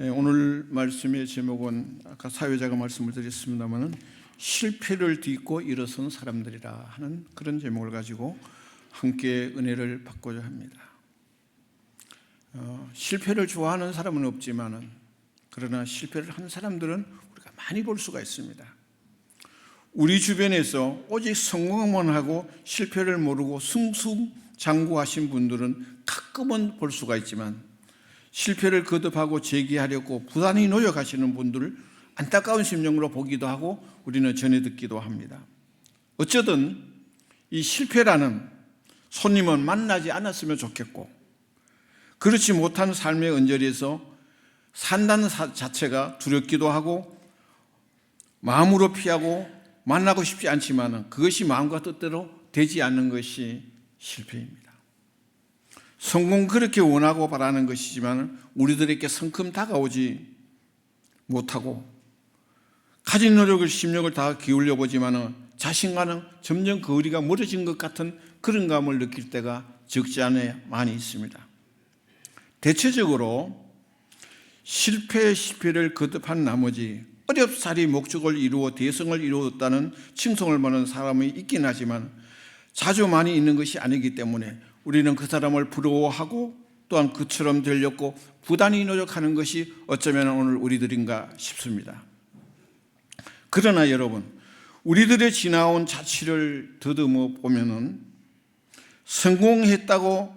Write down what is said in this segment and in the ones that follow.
예, 오늘 말씀의 제목은 아까 사회자가 말씀을 드렸습니다마는 실패를 딛고 일어선 사람들이라 하는 그런 제목을 가지고 함께 은혜를 받고자 합니다. 어, 실패를 좋아하는 사람은 없지만은 그러나 실패를 한 사람들은 우리가 많이 볼 수가 있습니다. 우리 주변에서 오직 성공만 하고 실패를 모르고 승승장구하신 분들은 가끔은 볼 수가 있지만 실패를 거듭하고 재기하려고 부단히 노력하시는 분들을 안타까운 심정으로 보기도 하고 우리는 전해 듣기도 합니다. 어쩌든 이 실패라는 손님은 만나지 않았으면 좋겠고 그렇지 못한 삶의 언저리에서 산다는 자체가 두렵기도 하고 마음으로 피하고 만나고 싶지 않지만 그것이 마음과 뜻대로 되지 않는 것이 실패입니다. 성공 그렇게 원하고 바라는 것이지만 우리들에게 성큼 다가오지 못하고 가진 노력을 심력을 다 기울여 보지만 자신과는 점점 거리가 멀어진 것 같은 그런 감을 느낄 때가 적지 않아 많이 있습니다. 대체적으로 실패 실패를 거듭한 나머지 어렵사리 목적을 이루어 대성을 이루었다는 칭송을 받는 사람이 있긴 하지만 자주 많이 있는 것이 아니기 때문에 우리는 그 사람을 부러워하고 또한 그처럼 되려고 부단히 노력하는 것이 어쩌면 오늘 우리들인가 싶습니다. 그러나 여러분, 우리들의 지나온 자취를 더듬어 보면은 성공했다고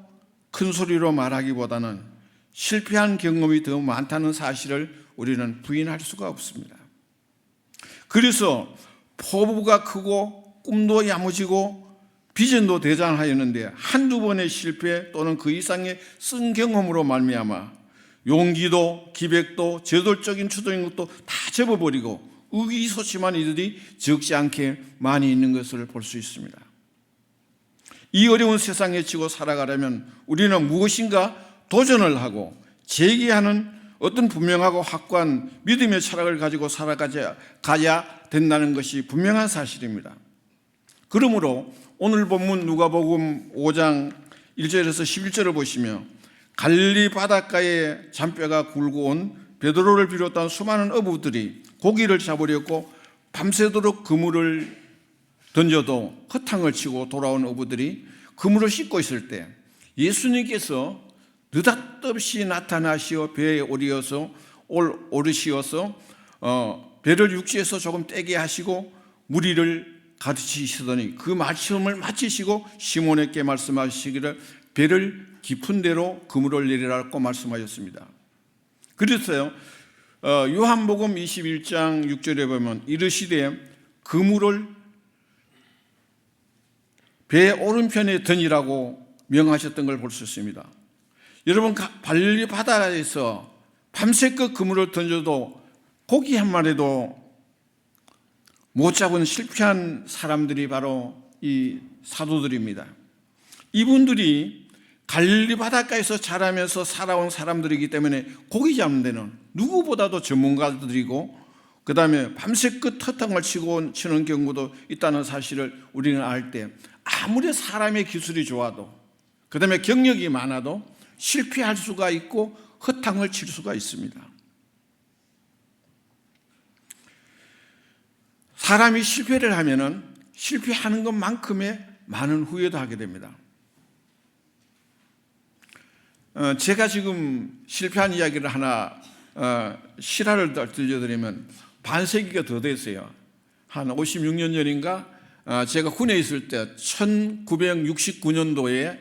큰 소리로 말하기보다는 실패한 경험이 더 많다는 사실을 우리는 부인할 수가 없습니다. 그래서 포부가 크고 꿈도 야무지고 비전도 대장하였는데 한두 번의 실패 또는 그 이상의 쓴 경험으로 말미암아 용기도 기백도 저돌적인 추동력도 다 접어버리고 의기소침한 이들이 적지 않게 많이 있는 것을 볼 수 있습니다. 이 어려운 세상에 치고 살아가려면 우리는 무엇인가 도전을 하고 재기하는 어떤 분명하고 확고한 믿음의 철학을 가지고 살아가야 가야 된다는 것이 분명한 사실입니다. 그러므로 오늘 본문 누가복음 5장 1절에서 11절을 보시며 갈릴리 바닷가에 잔뼈가 굴고 온 베드로를 비롯한 수많은 어부들이 고기를 잡으려고 밤새도록 그물을 던져도 허탕을 치고 돌아온 어부들이 그물을 씻고 있을 때 예수님께서 느닷없이 나타나시어 배에 오리어서 올 오르시어서 어, 배를 육지에서 조금 떼게 하시고 무리를 가르치시더니 그 말씀을 마치시고 시몬에게 말씀하시기를 배를 깊은 데로 그물을 내리라고 말씀하셨습니다. 그래서요 어, 요한복음 21장 6절에 보면 이르시되 그물을 배 오른편에 던지라고 명하셨던 걸 볼 수 있습니다. 여러분 발리 바다에서 밤새껏 그물을 던져도 고기 한 마리도 못 잡은 실패한 사람들이 바로 이 사도들입니다. 이분들이 갈릴리 바닷가에서 자라면서 살아온 사람들이기 때문에 고기 잡는 데는 누구보다도 전문가들이고 그 다음에 밤새끝 터탕을 치고 치는 경우도 있다는 사실을 우리는 알 때 아무리 사람의 기술이 좋아도 그 다음에 경력이 많아도 실패할 수가 있고 허탕을 칠 수가 있습니다. 사람이 실패를 하면은 실패하는 것만큼의 많은 후회도 하게 됩니다. 어, 제가 지금 실패한 이야기를 하나 어, 실화를 들려드리면 반세기가 더 됐어요. 한 56년 전인가 어, 제가 군에 있을 때 1969년도에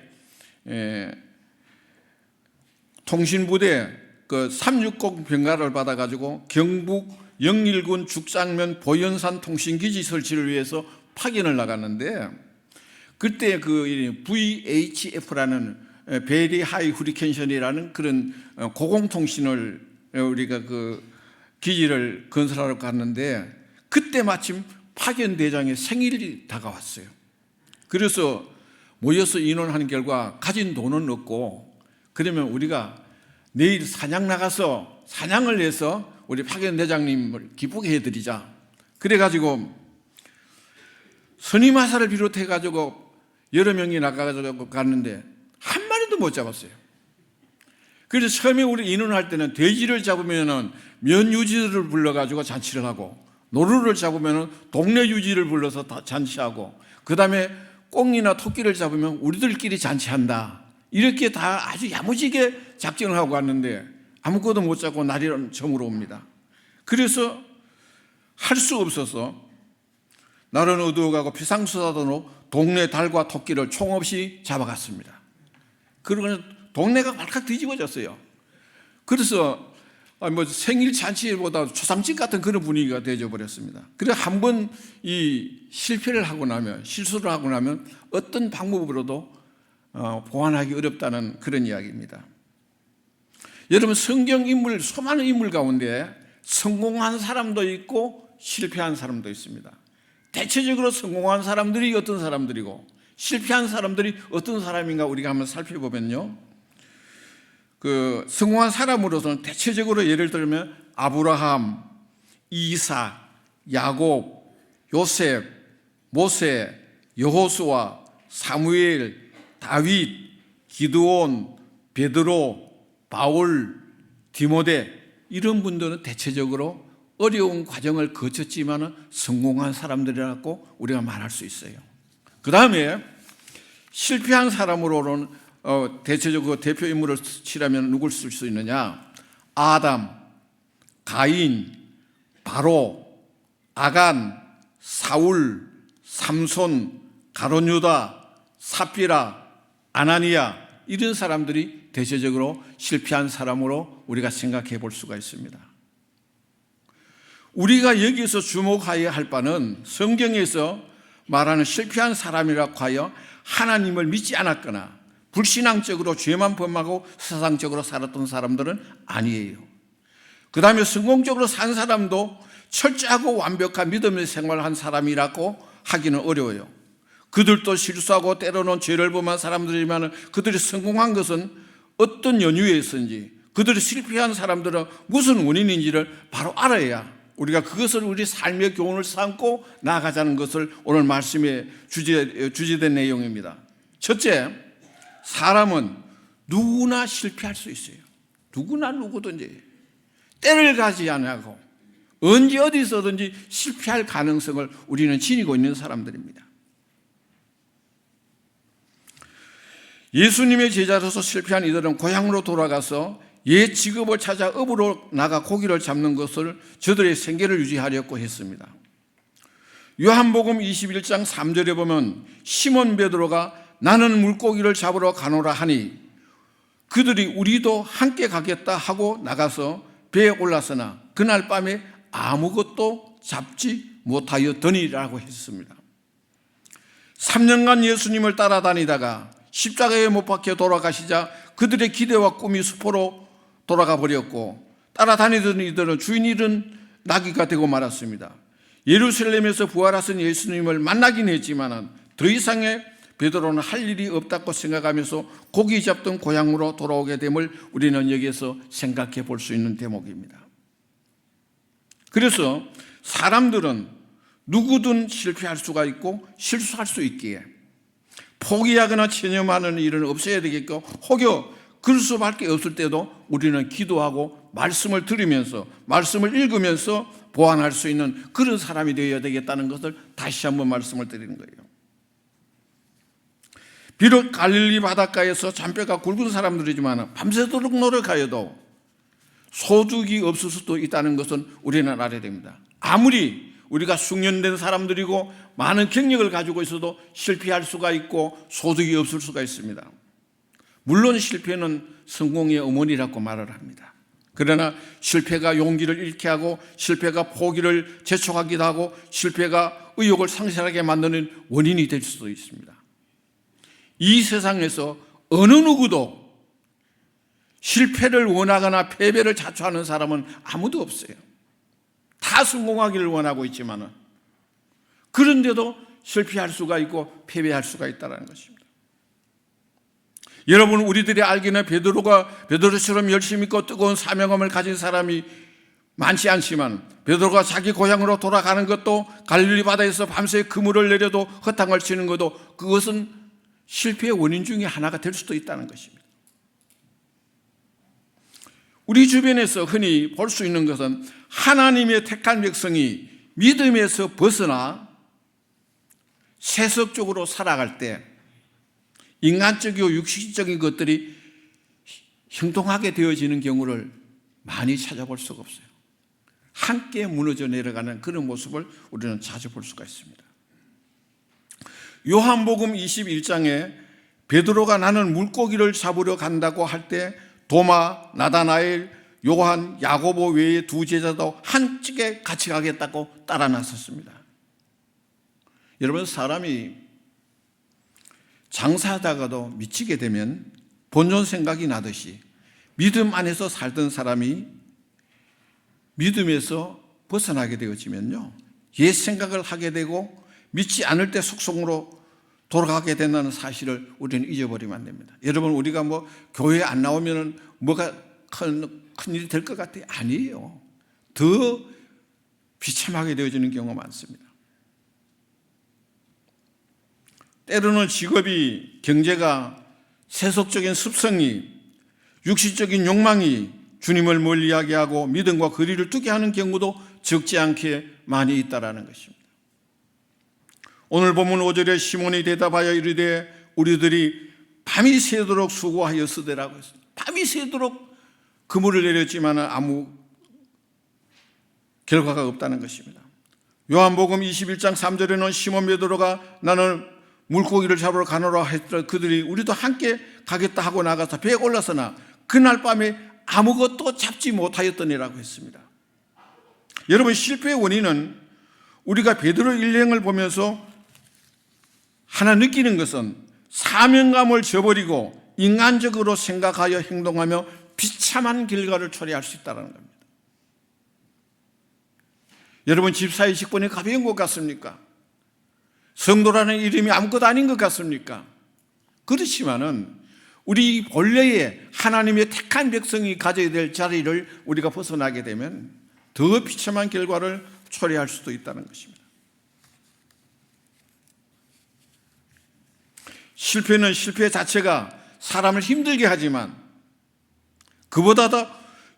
에, 통신부대 그 360 병가를 받아가지고 경북 영일군 죽장면 보현산 통신기지 설치를 위해서 파견을 나갔는데 그때 그 VHF라는 베리 하이 후리켄션이라는 그런 어, 고공통신을 우리가 그 기지를 건설하러 갔는데 그때 마침 파견 대장의 생일이 다가왔어요. 그래서 모여서 인원하는 결과 가진 돈은 없고 그러면 우리가 내일 사냥 나가서 사냥을 해서 우리 파견 대장님을 기쁘게 해드리자. 그래가지고 선임하사를 비롯해가지고 여러 명이 나가가지고 갔는데 한 마리도 못 잡았어요. 그래서 처음에 우리 인원할 때는 돼지를 잡으면은 면 유지를 불러가지고 잔치를 하고 노루를 잡으면은 동네 유지를 불러서 다 잔치하고 그 다음에 꽁이나 토끼를 잡으면 우리들끼리 잔치한다. 이렇게 다 아주 야무지게 작전을 하고 왔는데 아무것도 못 잡고 날이 저물어 옵니다. 그래서 할 수 없어서 날은 어두워가고 비상수사단으로 동네 달과 토끼를 총 없이 잡아갔습니다. 그러고는 동네가 발칵 뒤집어졌어요. 그래서 아, 뭐 생일 잔치보다 초상집 같은 그런 분위기가 되어 버렸습니다. 그래 한 번 이 실패를 하고 나면 실수를 하고 나면 어떤 방법으로도 어, 보완하기 어렵다는 그런 이야기입니다. 여러분 성경 인물 수많은 인물 가운데 성공한 사람도 있고 실패한 사람도 있습니다. 대체적으로 성공한 사람들이 어떤 사람들이고 실패한 사람들이 어떤 사람인가 우리가 한번 살펴보면요. 그 성공한 사람으로서는 대체적으로 예를 들면 아브라함, 이사, 야곱, 요셉, 모세, 여호수아, 사무엘, 다윗, 기드온, 베드로, 바울, 디모데 이런 분들은 대체적으로 어려운 과정을 거쳤지만 성공한 사람들이라고 우리가 말할 수 있어요. 그 다음에 실패한 사람으로는 어, 대체적으로 대표 인물을 치라면 누굴 쓸 수 있느냐? 아담, 가인, 바로, 아간, 사울, 삼손, 가론유다, 사피라, 아나니아 이런 사람들이 대체적으로 실패한 사람으로 우리가 생각해 볼 수가 있습니다. 우리가 여기서 주목하여야 할 바는 성경에서 말하는 실패한 사람이라고 하여 하나님을 믿지 않았거나 불신앙적으로 죄만 범하고 세상적으로 살았던 사람들은 아니에요. 그 다음에 성공적으로 산 사람도 철저하고 완벽한 믿음의 생활을 한 사람이라고 하기는 어려워요. 그들도 실수하고 때로는 죄를 범한 사람들이지만 그들이 성공한 것은 어떤 연유에 있었는지 그들이 실패한 사람들은 무슨 원인인지를 바로 알아야 우리가 그것을 우리 삶의 교훈을 삼고 나아가자는 것을 오늘 말씀에 주제, 주제된 내용입니다. 첫째, 사람은 누구나 실패할 수 있어요. 누구나 누구든지. 때를 가지 않고 언제 어디서든지 실패할 가능성을 우리는 지니고 있는 사람들입니다. 예수님의 제자로서 실패한 이들은 고향으로 돌아가서 옛 직업을 찾아 업으로 나가 고기를 잡는 것을 저들의 생계를 유지하려고 했습니다. 요한복음 21장 3절에 보면 시몬 베드로가 나는 물고기를 잡으러 가노라 하니 그들이 우리도 함께 가겠다 하고 나가서 배에 올랐으나 그날 밤에 아무것도 잡지 못하였더니라고 했습니다. 3년간 예수님을 따라다니다가 십자가에 못 박혀 돌아가시자 그들의 기대와 꿈이 수포로 돌아가 버렸고 따라다니던 이들은 주인 잃은 나귀가 되고 말았습니다. 예루살렘에서 부활하신 예수님을 만나긴 했지만 더 이상의 베드로는 할 일이 없다고 생각하면서 고기 잡던 고향으로 돌아오게 됨을 우리는 여기에서 생각해 볼 수 있는 대목입니다. 그래서 사람들은 누구든 실패할 수가 있고 실수할 수 있기에 포기하거나 체념하는 일은 없어야 되겠고 혹여 그럴 수밖에 없을 때도 우리는 기도하고 말씀을 들으면서 말씀을 읽으면서 보완할 수 있는 그런 사람이 되어야 되겠다는 것을 다시 한번 말씀을 드리는 거예요. 비록 갈릴리 바닷가에서 잔뼈가 굵은 사람들이지만 밤새도록 노력하여도 소득이 없을 수도 있다는 것은 우리는 알아야 됩니다. 아무리 우리가 숙련된 사람들이고 많은 경력을 가지고 있어도 실패할 수가 있고 소득이 없을 수가 있습니다. 물론 실패는 성공의 어머니라고 말을 합니다. 그러나 실패가 용기를 잃게 하고 실패가 포기를 재촉하기도 하고 실패가 의욕을 상실하게 만드는 원인이 될 수도 있습니다. 이 세상에서 어느 누구도 실패를 원하거나 패배를 자초하는 사람은 아무도 없어요. 다 성공하기를 원하고 있지만은 그런데도 실패할 수가 있고 패배할 수가 있다는 것입니다. 여러분 우리들이 알기는 베드로가 베드로처럼 열심히 있고 뜨거운 사명감을 가진 사람이 많지 않지만 베드로가 자기 고향으로 돌아가는 것도 갈릴리 바다에서 밤새 그물을 내려도 허탕을 치는 것도 그것은 실패의 원인 중에 하나가 될 수도 있다는 것입니다. 우리 주변에서 흔히 볼 수 있는 것은 하나님의 택한 백성이 믿음에서 벗어나 세속적으로 살아갈 때 인간적이고 육신적인 것들이 형통하게 되어지는 경우를 많이 찾아볼 수가 없어요. 함께 무너져 내려가는 그런 모습을 우리는 자주 볼 수가 있습니다. 요한복음 21장에 베드로가 나는 물고기를 잡으러 간다고 할 때 도마, 나다나엘, 요한, 야고보 외에 두 제자도 한쪽에 같이 가겠다고 따라 나섰습니다. 여러분 사람이 장사하다가도 미치게 되면 본전 생각이 나듯이 믿음 안에서 살던 사람이 믿음에서 벗어나게 되어지면요. 옛 생각을 하게 되고 믿지 않을 때 속성으로 돌아가게 된다는 사실을 우리는 잊어버리면 안 됩니다. 여러분 우리가 뭐 교회 안 나오면 뭐가 큰, 큰 일이 될 것 같아요? 아니에요. 더 비참하게 되어지는 경우가 많습니다. 때로는 직업이 경제가 세속적인 습성이 육신적인 욕망이 주님을 멀리하게 하고 믿음과 거리를 두게 하는 경우도 적지 않게 많이 있다라는 것입니다. 오늘 본문 5절에 시몬이 대답하여 이르되 우리들이 밤이 새도록 수고하였으되라고 했습니다. 밤이 새도록 그물을 내렸지만 아무 결과가 없다는 것입니다. 요한복음 21장 3절에는 시몬 베드로가 나는 물고기를 잡으러 가노라 했더라 그들이 우리도 함께 가겠다 하고 나가서 배에 올라서나 그날 밤에 아무것도 잡지 못하였더니라고 했습니다. 여러분 실패의 원인은 우리가 베드로 일행을 보면서 하나 느끼는 것은 사명감을 저버리고 인간적으로 생각하여 행동하며 비참한 결과를 초래할 수 있다는 겁니다. 여러분 집사의 직분이 가벼운 것 같습니까? 성도라는 이름이 아무것도 아닌 것 같습니까? 그렇지만은 우리 본래의 하나님의 택한 백성이 가져야 될 자리를 우리가 벗어나게 되면 더 비참한 결과를 초래할 수도 있다는 것입니다. 실패는 실패 자체가 사람을 힘들게 하지만 그보다 더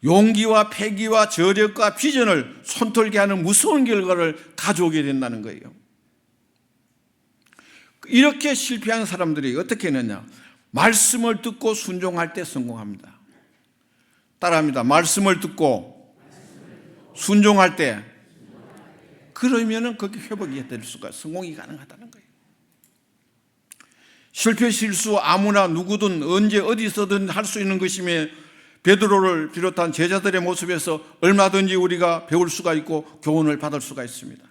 용기와 패기와 저력과 비전을 손털게 하는 무서운 결과를 가져오게 된다는 거예요. 이렇게 실패한 사람들이 어떻게 했느냐? 말씀을 듣고 순종할 때 성공합니다. 따라합니다. 말씀을 듣고 순종할 때 그러면은 그게 회복이 될 수가 성공이 가능하다는 거예요. 실패 실수 아무나 누구든 언제 어디서든 할 수 있는 것이며 베드로를 비롯한 제자들의 모습에서 얼마든지 우리가 배울 수가 있고 교훈을 받을 수가 있습니다.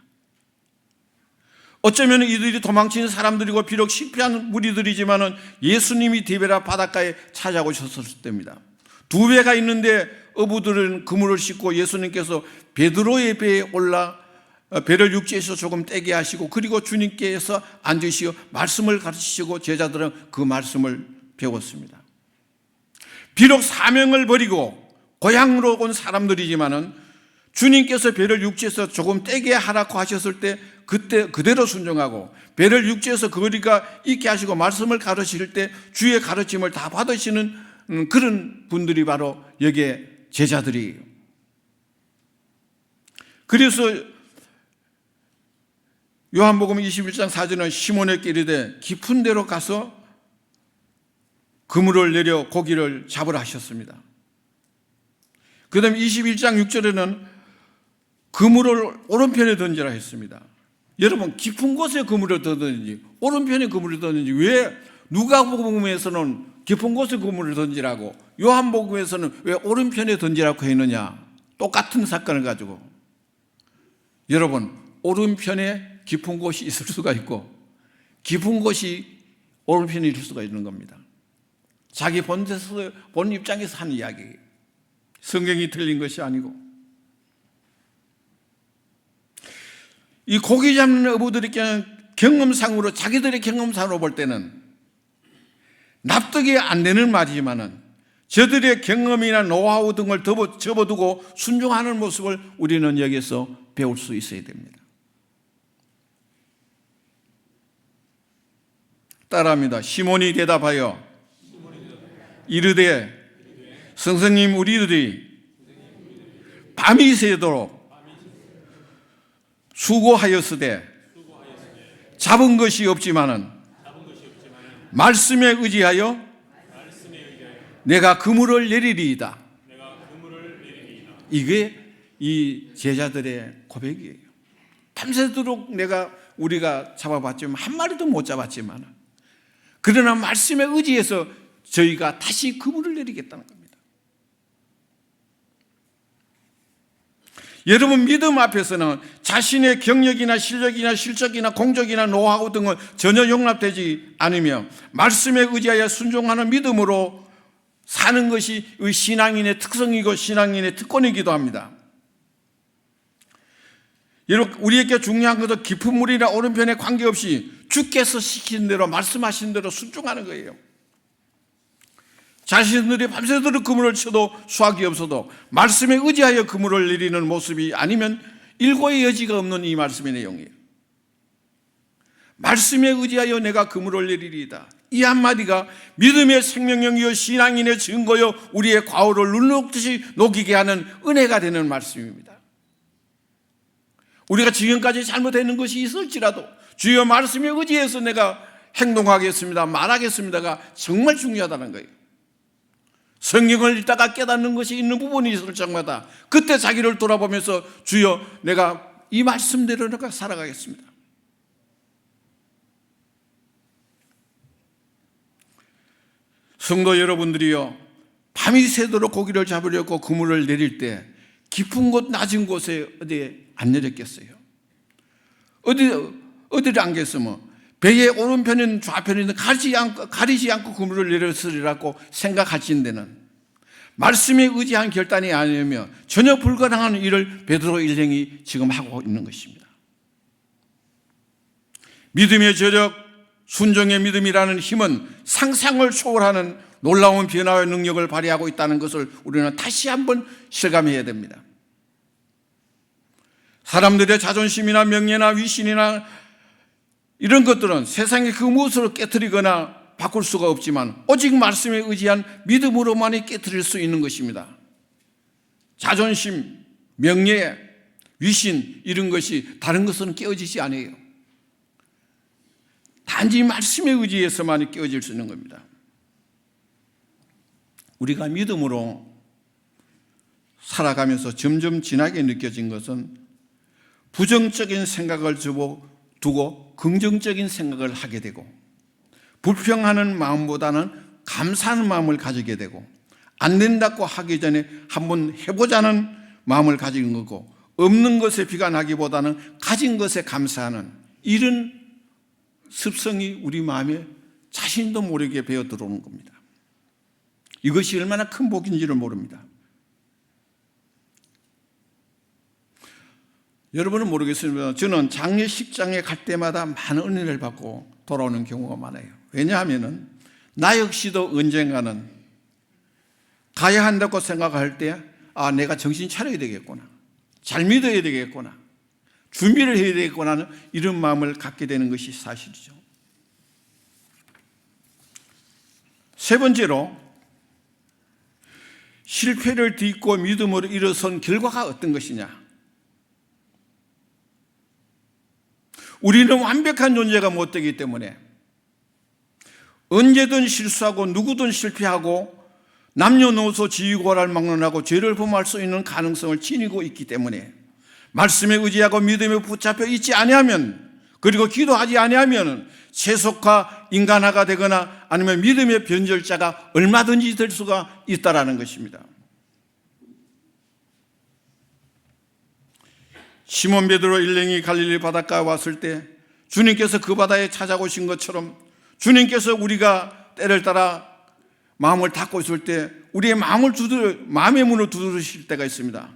어쩌면 이들이 도망치는 사람들이고 비록 실패한 무리들이지만은 예수님이 디베라 바닷가에 찾아오셨을 때입니다. 두 배가 있는데 어부들은 그물을 싣고 예수님께서 베드로의 배에 올라 배를 육지에서 조금 떼게 하시고 그리고 주님께서 앉으시어 말씀을 가르치시고 제자들은 그 말씀을 배웠습니다. 비록 사명을 버리고 고향으로 온 사람들이지만은 주님께서 배를 육지에서 조금 떼게 하라고 하셨을 때 그때 그대로 순종하고 배를 육지에서 거리가 있게 하시고 말씀을 가르칠 때 주의 가르침을 다 받으시는 음, 그런 분들이 바로 여기에 제자들이에요. 그래서 요한복음 21장 4절은 시몬에게 이르되 깊은 데로 가서 그물을 내려 고기를 잡으라 하셨습니다. 그 다음 21장 6절에는 그물을 오른편에 던지라 했습니다. 여러분 깊은 곳에 그물을 던든지 오른편에 그물을 던든지 왜 누가복음에서는 깊은 곳에 그물을 던지라고 요한복음에서는 왜 오른편에 던지라고 했느냐 똑같은 사건을 가지고 여러분 오른편에 깊은 곳이 있을 수가 있고 깊은 곳이 오른편에 있을 수가 있는 겁니다. 자기 본에서 본 입장에서 한 이야기. 성경이 틀린 것이 아니고 이 고기 잡는 어부들이 경험상으로 자기들의 경험상으로 볼 때는 납득이 안 되는 말이지만은 저들의 경험이나 노하우 등을 접어두고 순종하는 모습을 우리는 여기서 배울 수 있어야 됩니다. 따라합니다. 시몬이 대답하여 이르되 선생님 우리들이 밤이 새도록 수고하였으되 잡은 것이 없지만은 말씀에 의지하여 내가 그물을 내리리이다. 이게 이 제자들의 고백이에요. 밤새도록 내가 우리가 잡아봤지만 한 마리도 못 잡았지만 그러나 말씀에 의지해서 저희가 다시 그물을 내리겠다는 겁니다. 여러분 믿음 앞에서는 자신의 경력이나 실력이나 실적이나 공적이나 노하우 등은 전혀 용납되지 않으며 말씀에 의지하여 순종하는 믿음으로 사는 것이 의 신앙인의 특성이고 신앙인의 특권이기도 합니다. 여러분 우리에게 중요한 것은 깊은 물이나 오른편에 관계없이 주께서 시킨 대로 말씀하신 대로 순종하는 거예요. 자신들이 밤새도록 그물을 쳐도 수확이 없어도 말씀에 의지하여 그물을 내리는 모습이 아니면 일고의 여지가 없는 이 말씀의 내용이에요. 말씀에 의지하여 내가 그물을 내리리이다. 이 한마디가 믿음의 생명력이요 신앙인의 증거요 우리의 과오를 눈녹듯이 녹이게 하는 은혜가 되는 말씀입니다. 우리가 지금까지 잘못되는 것이 있을지라도 주여 말씀에 의지해서 내가 행동하겠습니다. 말하겠습니다가 정말 중요하다는 거예요. 성경을 읽다가 깨닫는 것이 있는 부분이 있을 적마다 그때 자기를 돌아보면서 주여 내가 이 말씀대로 내가 살아가겠습니다. 성도 여러분들이요 밤이 새도록 고기를 잡으려고 그물을 내릴 때 깊은 곳 낮은 곳에 어디에 안 내렸겠어요? 어디 어디를 안 겠으면 배의 오른편은 좌편은 가리지 않고 가리지 않고 그물을 내렸으리라고 생각하신 데는 말씀에 의지한 결단이 아니며 전혀 불가능한 일을 베드로 일행이 지금 하고 있는 것입니다. 믿음의 저력, 순종의 믿음이라는 힘은 상상을 초월하는 놀라운 변화의 능력을 발휘하고 있다는 것을 우리는 다시 한번 실감해야 됩니다. 사람들의 자존심이나 명예나 위신이나 이런 것들은 세상의 그 무엇으로 깨뜨리거나 바꿀 수가 없지만 오직 말씀에 의지한 믿음으로만이 깨뜨릴 수 있는 것입니다. 자존심, 명예, 위신 이런 것이 다른 것은 깨어지지 않아요. 단지 말씀에 의지해서만이 깨어질 수 있는 겁니다. 우리가 믿음으로 살아가면서 점점 진하게 느껴진 것은 부정적인 생각을 두고 긍정적인 생각을 하게 되고 불평하는 마음보다는 감사하는 마음을 가지게 되고 안 된다고 하기 전에 한번 해보자는 마음을 가지는 거고 없는 것에 비관하기보다는 가진 것에 감사하는 이런 습성이 우리 마음에 자신도 모르게 배어 들어오는 겁니다. 이것이 얼마나 큰 복인지를 모릅니다. 여러분은 모르겠습니다. 저는 장례식장에 갈 때마다 많은 은혜를 받고 돌아오는 경우가 많아요. 왜냐하면 나 역시도 언젠가는 가야 한다고 생각할 때, 아, 내가 정신 차려야 되겠구나. 잘 믿어야 되겠구나. 준비를 해야 되겠구나. 이런 마음을 갖게 되는 것이 사실이죠. 세 번째로, 실패를 딛고 믿음으로 일어선 결과가 어떤 것이냐. 우리는 완벽한 존재가 못 되기 때문에 언제든 실수하고 누구든 실패하고 남녀노소 지위고를 막론하고 죄를 범할 수 있는 가능성을 지니고 있기 때문에 말씀에 의지하고 믿음에 붙잡혀 있지 아니하면 그리고 기도하지 아니하면 세속화 인간화가 되거나 아니면 믿음의 변절자가 얼마든지 될 수가 있다라는 것입니다. 시몬 베드로 일행이 갈릴리 바닷가에 왔을 때 주님께서 그 바다에 찾아오신 것처럼 주님께서 우리가 때를 따라 마음을 닫고 있을 때 우리의 마음을 두드려 마음의 문을 두드리실 때가 있습니다.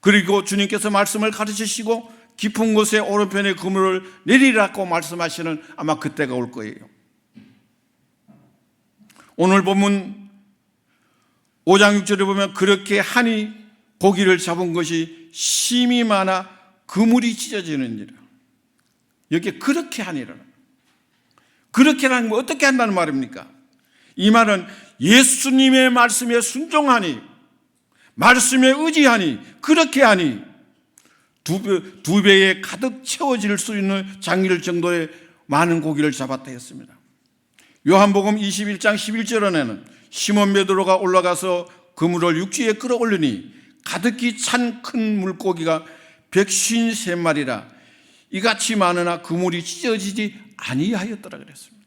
그리고 주님께서 말씀을 가르치시고 깊은 곳에 오른편에 그물을 내리라고 말씀하시는 아마 그때가 올 거예요. 오늘 보면 5장 6절에 보면 그렇게 하니 고기를 잡은 것이 심이 많아 그물이 찢어지는지라. 여기 그렇게 하니라. 그렇게라는 건 어떻게 한다는 말입니까? 이 말은 예수님의 말씀에 순종하니 말씀에 의지하니 그렇게 하니 두, 배, 두 배에 가득 채워질 수 있는 장일 정도의 많은 고기를 잡았다 했습니다. 요한복음 21장 11절에는 시몬 베드로가 올라가서 그물을 육지에 끌어올리니 가득히 찬 큰 물고기가 153마리라 이같이 많으나 그물이 찢어지지 아니하였더라 그랬습니다.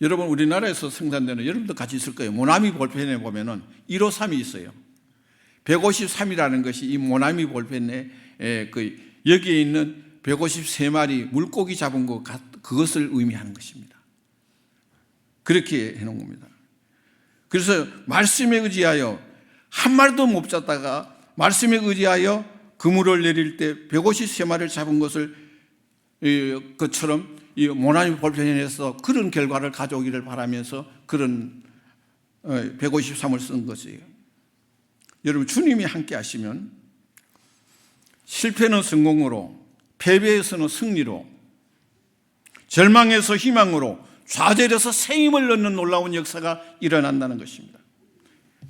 여러분 우리나라에서 생산되는 여러분도 같이 있을 거예요. 모나미 볼펜에 보면은 153이 있어요. 153이라는 것이 이 모나미 볼펜에 그 여기에 있는 153마리 물고기 잡은 것 그것을 의미하는 것입니다. 그렇게 해 놓은 겁니다. 그래서 말씀에 의지하여 한 마리도 못 잡다가 말씀에 의지하여 그물을 내릴 때 153마리를 잡은 것을 것처럼 이 모나미 볼펜에서 그런 결과를 가져오기를 바라면서 그런 153을 쓴 것이에요. 여러분 주님이 함께 하시면 실패는 성공으로 패배에서는 승리로 절망에서 희망으로 좌절에서 새 힘을 넣는 놀라운 역사가 일어난다는 것입니다.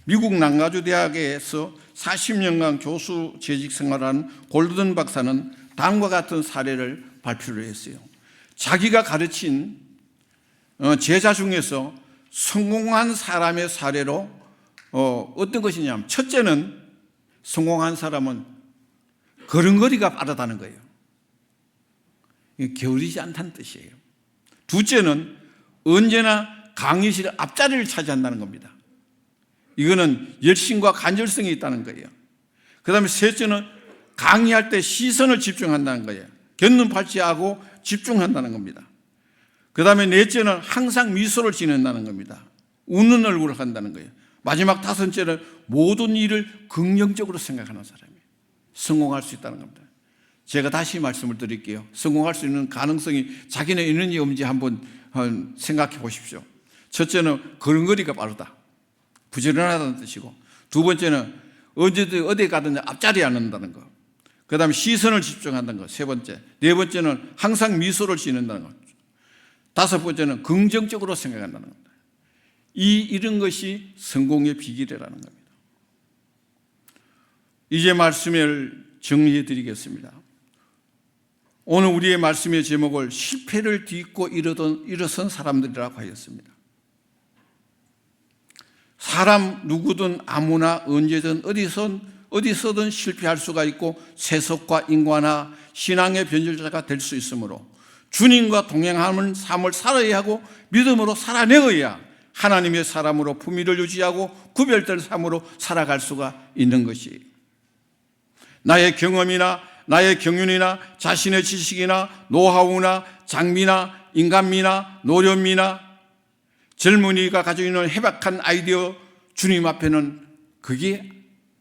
미국 난가주 대학에서 40년간 교수 재직 생활한 골든 박사는 다음과 같은 사례를 발표를 했어요. 자기가 가르친 어, 제자 중에서 성공한 사람의 사례로 어, 어떤 것이냐면 첫째는 성공한 사람은 걸음걸이가 빠르다는 거예요. 게으르지 않다는 뜻이에요. 둘째는 언제나 강의실 앞자리를 차지한다는 겁니다. 이거는 열심과 간절성이 있다는 거예요. 그 다음에 셋째는 강의할 때 시선을 집중한다는 거예요. 곁눈 팔찌하고 집중한다는 겁니다. 그 다음에 넷째는 항상 미소를 지낸다는 겁니다. 웃는 얼굴을 한다는 거예요. 마지막 다섯째는 모든 일을 긍정적으로 생각하는 사람이에요. 성공할 수 있다는 겁니다. 제가 다시 말씀을 드릴게요. 성공할 수 있는 가능성이 자기는 있는지 없는지 한번 생각해 보십시오. 첫째는 걸음걸이가 빠르다. 부지런하다는 뜻이고 두 번째는 언제든 어디 가든 앞자리에 앉는다는 거. 그 다음에 시선을 집중한다는 것. 세 번째. 네 번째는 항상 미소를 지는다는 것. 다섯 번째는 긍정적으로 생각한다는 겁니다. 이, 이런 것이 성공의 비결이라는 겁니다. 이제 말씀을 정리해 드리겠습니다. 오늘 우리의 말씀의 제목을 실패를 딛고 일어선 사람들이라고 하였습니다. 사람 누구든 아무나 언제든 어디선 어디서든 실패할 수가 있고 세속과 인과나 신앙의 변절자가 될 수 있으므로 주님과 동행하는 삶을 살아야 하고 믿음으로 살아내어야 하나님의 사람으로 품위를 유지하고 구별된 삶으로 살아갈 수가 있는 것이. 나의 경험이나 나의 경륜이나 자신의 지식이나 노하우나 장비나 인간미나 노련미나 젊은이가 가지고 있는 해박한 아이디어 주님 앞에는 그게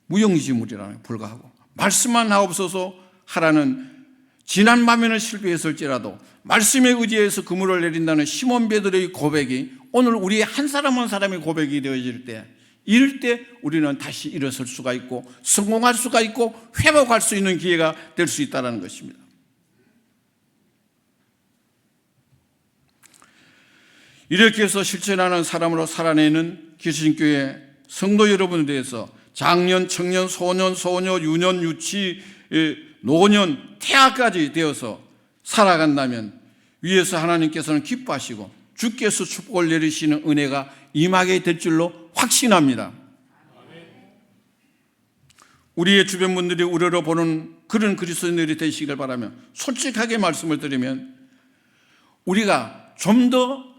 무용지물이라는 불과하고 말씀만 하옵소서 하라는 지난 밤에는 실패했을지라도 말씀에 의지해서 그물을 내린다는 시몬 베드로의 고백이 오늘 우리 한 사람 한 사람의 고백이 되어질 때 이럴 때 우리는 다시 일어설 수가 있고 성공할 수가 있고 회복할 수 있는 기회가 될 수 있다는 것입니다. 이렇게 해서 실천하는 사람으로 살아내는 기신교회 성도 여러분에 대해서 장년, 청년, 소년, 소녀, 유년, 유치, 노년, 태아까지 되어서 살아간다면 위에서 하나님께서는 기뻐하시고 주께서 축복을 내리시는 은혜가 임하게 될 줄로 확신합니다. 우리의 주변 분들이 우러러 보는 그런 그리스도인들이 되시기를 바라며 솔직하게 말씀을 드리면 우리가 좀 더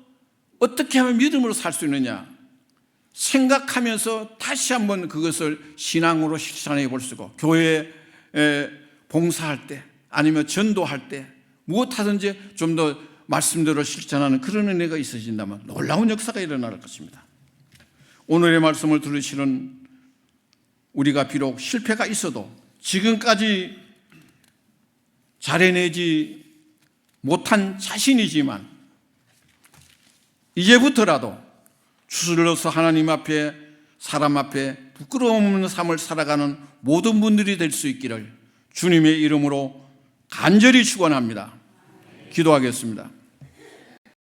어떻게 하면 믿음으로 살 수 있느냐 생각하면서 다시 한번 그것을 신앙으로 실천해 볼 수고 교회에 봉사할 때 아니면 전도할 때 무엇 하든지 좀 더 말씀대로 실천하는 그런 은혜가 있어진다면 놀라운 역사가 일어날 것입니다. 오늘의 말씀을 들으시는 우리가 비록 실패가 있어도 지금까지 잘해내지 못한 자신이지만 이제부터라도 추슬러서 하나님 앞에 사람 앞에 부끄러움 없는 삶을 살아가는 모든 분들이 될 수 있기를 주님의 이름으로 간절히 축원합니다. 기도하겠습니다.